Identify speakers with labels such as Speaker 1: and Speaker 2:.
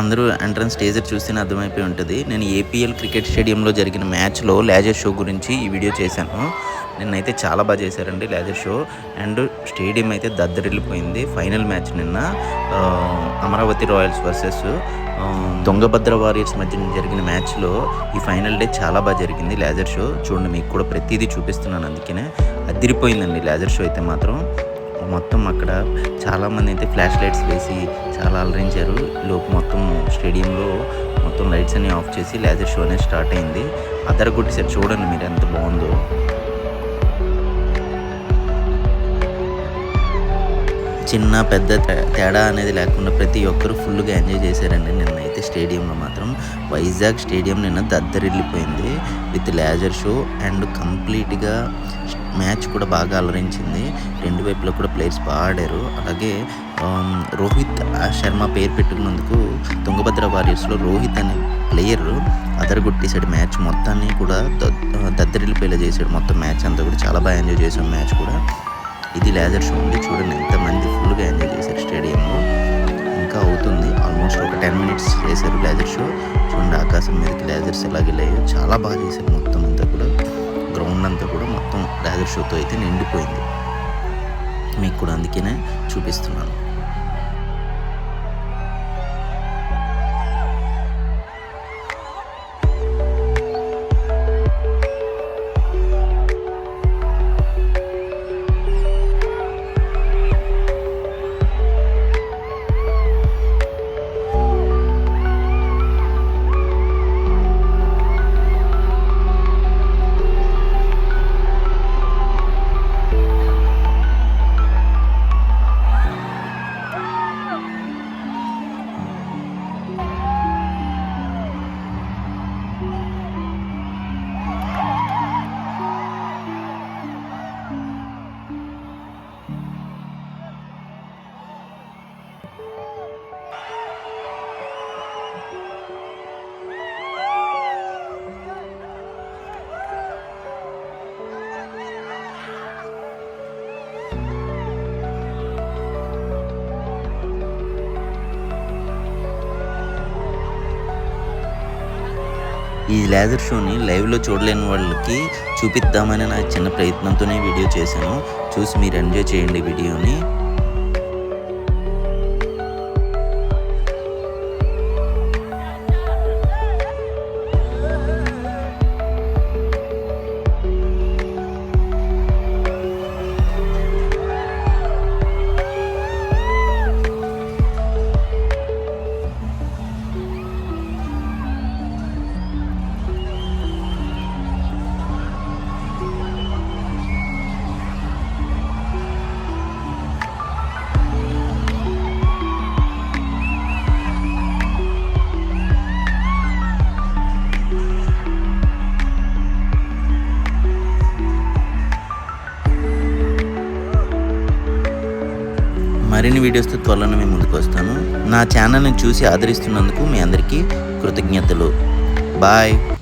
Speaker 1: అందరూ ఎంట్రన్స్ స్టేజర్ చూస్తేనే అర్థమైపోయి ఉంటుంది. నేను ఏపీఎల్ క్రికెట్ స్టేడియంలో జరిగిన మ్యాచ్లో లేజర్ షో గురించి ఈ వీడియో చేశాను. నిన్నైతే చాలా బాగా చేశారండి లేజర్ షో అండ్ స్టేడియం అయితే దద్దరిల్లిపోయింది. ఫైనల్ మ్యాచ్ నిన్న Amaravati Royals versus Tungabhadra Warriors మధ్య జరిగిన మ్యాచ్లో ఈ ఫైనల్ డే చాలా బాగా జరిగింది లేజర్ షో చూడండి మీకు కూడా ప్రతిదీ చూపిస్తున్నాను అందుకనే. అదిరిపోయిందండి లేజర్ షో అయితే మాత్రం. మొత్తం అక్కడ చాలామంది అయితే ఫ్లాష్ లైట్స్ వేసి చాలా అలరించారు. లోపు మొత్తం స్టేడియంలో మొత్తం లైట్స్ అన్ని ఆఫ్ చేసి లేజర్ షో అనేది స్టార్ట్ అయింది. అదర కొట్టేసారు చూడండి మీరు ఎంత బాగుందో. చిన్న పెద్ద తే- తేడా అనేది లేకుండా ప్రతి ఒక్కరు ఫుల్గా ఎంజాయ్ చేశారండి. నిన్న అయితే స్టేడియంలో మాత్రం వైజాగ్ స్టేడియం నిన్న దద్దరిల్లిపోయింది. విత్ లేజర్ షో అండ్ కంప్లీట్గా మ్యాచ్ కూడా బాగా అలరించింది. రెండు వైపులో కూడా ప్లేయర్స్ బాగా ఆడారు. అలాగే రోహిత్ శర్మ పేరు పెట్టుకున్నందుకు తుంగభద్ర వారియర్స్లో రోహిత్ అనే ప్లేయర్ అదరగొట్టేసాడు మ్యాచ్. మొత్తాన్ని కూడా దద్- దద్దరిల్లిపోయేలా చేశాడు మొత్తం మ్యాచ్ అంతా కూడా. చాలా బాగా ఎంజాయ్ చేశాం మ్యాచ్ కూడా. ఇది లేజర్ షో ఉంది చూడండి ఎంతమంది ఫుల్గా ఎంజాయ్ చేశారు స్టేడియంలో. ఇంకా అవుతుంది. ఆల్మోస్ట్ ఒక టెన్ మినిట్స్ చేశారు లేజర్ షో. చూడండి ఆకాశం మీదకి లేజర్స్ ఎలా చాలా బాగా చేశారు మొత్తం అంతా కూడా. మొత్తం షోతో అయితే నిండిపోయింది. మీకు కూడా అందుకనే చూపిస్తున్నాను. ఈ లేజర్ షోని లైవ్లో చూడలేని వాళ్ళకి చూపిద్దామని నా చిన్న ప్రయత్నంతోనే వీడియో చేశాను. చూసి మీరు ఎంజాయ్ చేయండి వీడియోని. మరిన్ని వీడియోస్తో త్వరలో మేము ముందుకు వస్తాను. నా ఛానల్ని చూసి ఆదరిస్తున్నందుకు మీ అందరికీ కృతజ్ఞతలు. బాయ్.